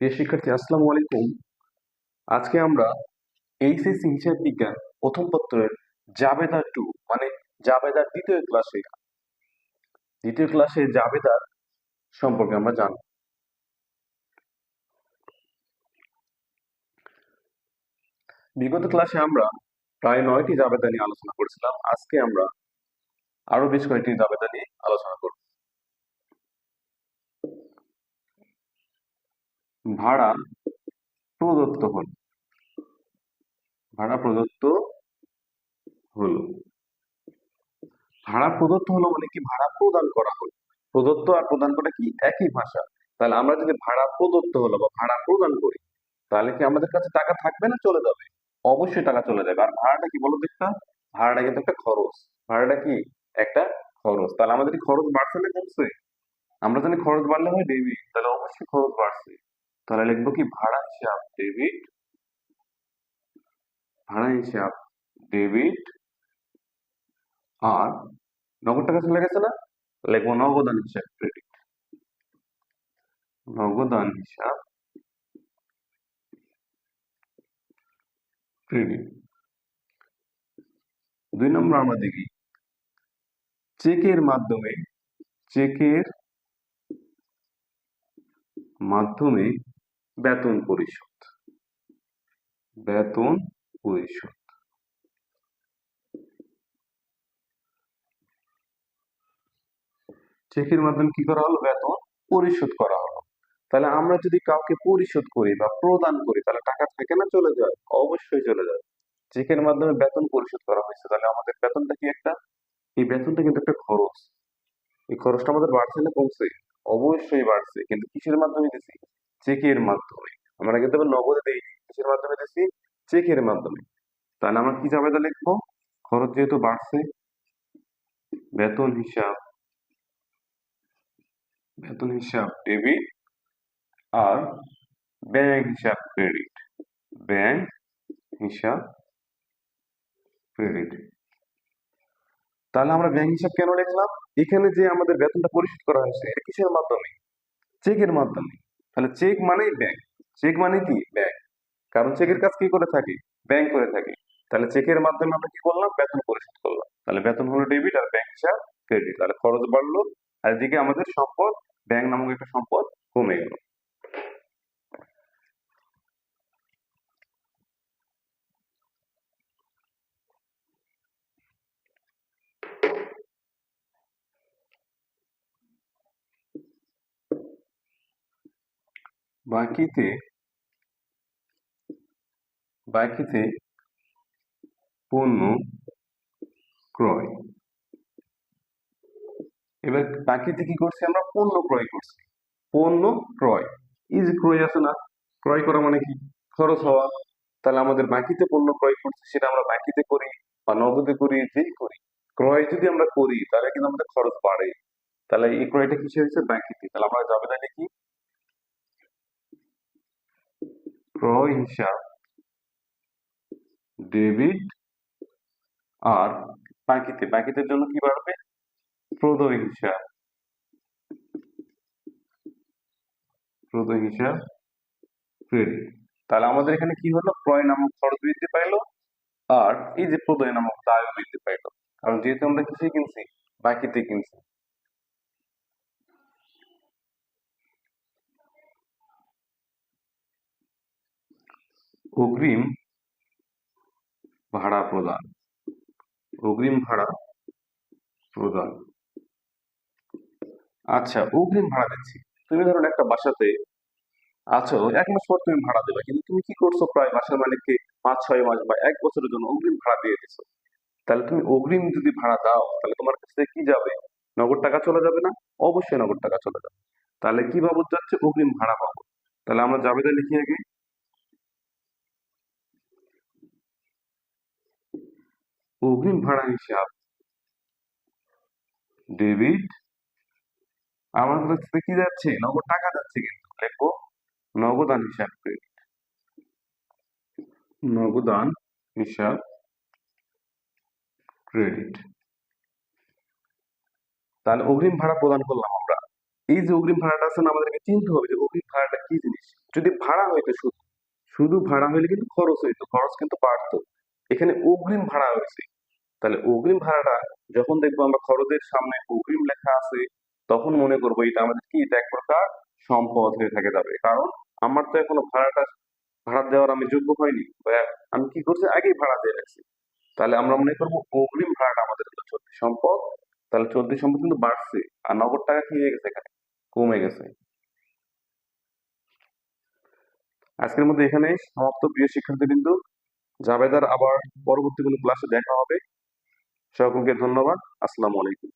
প্রিয় শিক্ষার্থী, আসসালামু আলাইকুম। আজকে আমরা এইচএসসি হিসাব বিজ্ঞান প্রথম পত্রের জাবেদা টু মানে জাবেদার দ্বিতীয় ক্লাসে দ্বিতীয় ক্লাসে জাবেদার সম্পর্কে আমরা জানব। বিগত ক্লাসে আমরা প্রায় নয়টি জাবেদা নিয়ে আলোচনা করেছিলাম। আজকে আমরা আরও বেশ কয়েকটি জাবেদা নিয়ে আলোচনা করব। ভাড়া প্রদত্ত হল। ভাড়া প্রদত্ত হলো। ভাড়া প্রদত্ত হলো মানে কি ভাড়া প্রদান করা হলো। প্রদত্ত আর প্রদান করা কি? একই ভাষা। তাহলে আমরা যদি ভাড়া প্রদত্ত হলো বা ভাড়া প্রদান করি, তাহলে কি আমাদের কাছে টাকা থাকবে না চলে যাবে? অবশ্যই টাকা চলে যাবে। আর ভাড়াটা কি বলো দেখতা ভাড়াটা কিন্তু একটা খরচ। ভাড়াটা কি? একটা খরচ। তাহলে আমাদের খরচ বাড়ছে না কমছে? আমরা জানি খরচ বাড়লে হয় ডেবিট তাহলে অবশ্যই খরচ বাড়ছে। তাহলে লিখব কি? ভাড়া হিসাব ডেবিট ভাড়া হিসাব ডেবিট, আর নগদ টাকা চলে গেছে না? লিখব নগদান হিসাব ক্রেডিট নগদান হিসাব ক্রেডিট দুই নম্বর আমরা দেখি, চেকের মাধ্যমে চেকের মাধ্যমে বেতন পরিশোধ। বেতন পরিশোধ। চেকের মাধ্যমে কি করা হলো? বেতন পরিশোধ করা হলো। তাহলে আমরা যদি কাউকে পরিশোধ করি বা প্রদান করি, তাহলে টাকা থাকে না চলে যায়? অবশ্যই চলে যায়। চেকের মাধ্যমে বেতন পরিশোধ করা হয়েছে, তাহলে আমাদের বেতনটা কি একটা? এই বেতনটা কিন্তু একটা খরচ। এই খরচটা আমাদের বাড়ছে না কমছে? অবশ্যই বাড়ছে। কিন্তু কিসের মাধ্যমে দিছি? চেকের মাধ্যমে। আমরা কিন্তু নগদে দেই কিসের মাধ্যমে দিছি, চেকের মাধ্যমে। তাহলে আমরা কি জাবেদা লিখব? খরচ যেহেতু বাড়ছে, বেতন হিসাব বেতন হিসাব ডেবিট আর ব্যাংক হিসাব ক্রেডিট। ব্যাংক হিসাব ক্রেডিট। তাহলে আমরা ব্যাংক হিসাব কেন লিখলাম? এখানে যে আমাদের বেতনটা পরিশোধ করা হয়েছে, এটা কিসের মাধ্যমে? চেকের মাধ্যমে। তাহলে চেক মানেই ব্যাংক চেক মানে কি? ব্যাংক কারণ চেকের কাজ কি করে থাকে? ব্যাংক করে থাকে। তাহলে চেকের মাধ্যমে আমরা কি করলাম? বেতন পরিশোধ করলাম। তাহলে বেতন হলো ডেবিট আর ব্যাংক হিসাব ক্রেডিট তাহলে খরচ বাড়লো, আর এদিকে আমাদের সম্পদ ব্যাংক নামক একটা সম্পদ কমে গেল। বাকিতে বাকিতে পণ্য ক্রয়। এবার বাকিতে কি করছি আমরা? পণ্য ক্রয় করছি। পণ্য ক্রয়। যে ক্রয় আছে না, ক্রয় করা মানে কি? খরচ হওয়া। তাহলে আমাদের বাকিতে পণ্য ক্রয় করছি, সেটা আমরা বাকিতে করি বা নগদে করি, যেই করি। ক্রয় যদি আমরা করি, তাহলে কিন্তু আমাদের খরচ বাড়ে। তাহলে এই ক্রয়টা কিসে হয়েছে বাকিতে। তাহলে আমরা যাবে না লিখি ক্রয় হিসাব ডেবিট আর বাকিতে বাকিতের জন্য কি বাড়বে? প্রদয় হিসাব প্রদয় হিসাব ক্রেডিট তাহলে আমাদের এখানে কি হলো? ক্রয় নামক খরচ বৃদ্ধি পাইলো আর এই যে প্রদয় নামক দায় বৃদ্ধি পাইলো। কারণ যেহেতু আমরা কিসে কিনছি বাকিতে কিনছি। অগ্রিম ভাড়া প্রদান। অগ্রিম ভাড়া প্রদান। আচ্ছা অগ্রিম ভাড়া দিচ্ছি। তুমি ধরো একটা বাসাতে আছো, এক মাস পর তুমি ভাড়া দেবে, কিন্তু তুমি কি করছ প্রায় বাসার মালিককে পাঁচ, ছয় মাস বা এক বছরের জন্য অগ্রিম ভাড়া দিয়ে দিছো? তাহলে তুমি অগ্রিম যদি ভাড়া দাও, তাহলে তোমার কাছে কি যাবে? নগদ টাকা চলে যাবে না? অবশ্যই নগদ টাকা চলে যাবে। তাহলে কি বাবদ যাচ্ছে? অগ্রিম ভাড়া বাবদ। তাহলে আমরা জাবেদা লিখি আগে? অগ্রিম ভাড়া হিসাব। ডেবিট আমার কাছ কি যাচ্ছে? নগদ টাকা যাচ্ছে কিন্তু লিখব নগদান হিসাব ক্রেডিট নগদান হিসাব ক্রেডিট তাহলে অগ্রিম ভাড়া প্রদান করলাম আমরা। এই যে অগ্রিম ভাড়াটা আছে না, আমাদেরকে চিনতে হবে যে অগ্রিম ভাড়াটা কি জিনিস। যদি ভাড়া হইতো শুধু শুধু ভাড়া হইলে কিন্তু খরচ হইতো, খরচ কিন্তু বাড়তো। এখানে অগ্রিম ভাড়া হয়েছে। তাহলে অগ্রিম ভাড়াটা যখন দেখব আমরা খরচের সামনে অগ্রিম লেখা আছে, তখন মনে করব এটা আমাদের কি? এটা এক প্রকার সম্পদ হয়ে থাকে যাবে কারণ আমার তো এখনও ভাড়াটা, ভাড়া দেওয়ার আমি যোগ্য হয়নি। আমি কি করছি? আগেই ভাড়া দিয়ে রাখছি। তাহলে আমরা মনে করব অগ্রিম ভাড়াটা আমাদের চলতি সম্পদ। তাহলে চলতি সম্পদ কিন্তু বাড়ছে আর নগদ টাকা কি হয়ে গেছে এখানে? কমে গেছে। আজকের মধ্যে এখানে সমাপ্ত। প্রিয় শিক্ষার্থী বিন্দু জাবেদার আবার পরবর্তী কোনো ক্লাসে দেখা হবে। সকলকে ধন্যবাদ। আসসালামু আলাইকুম।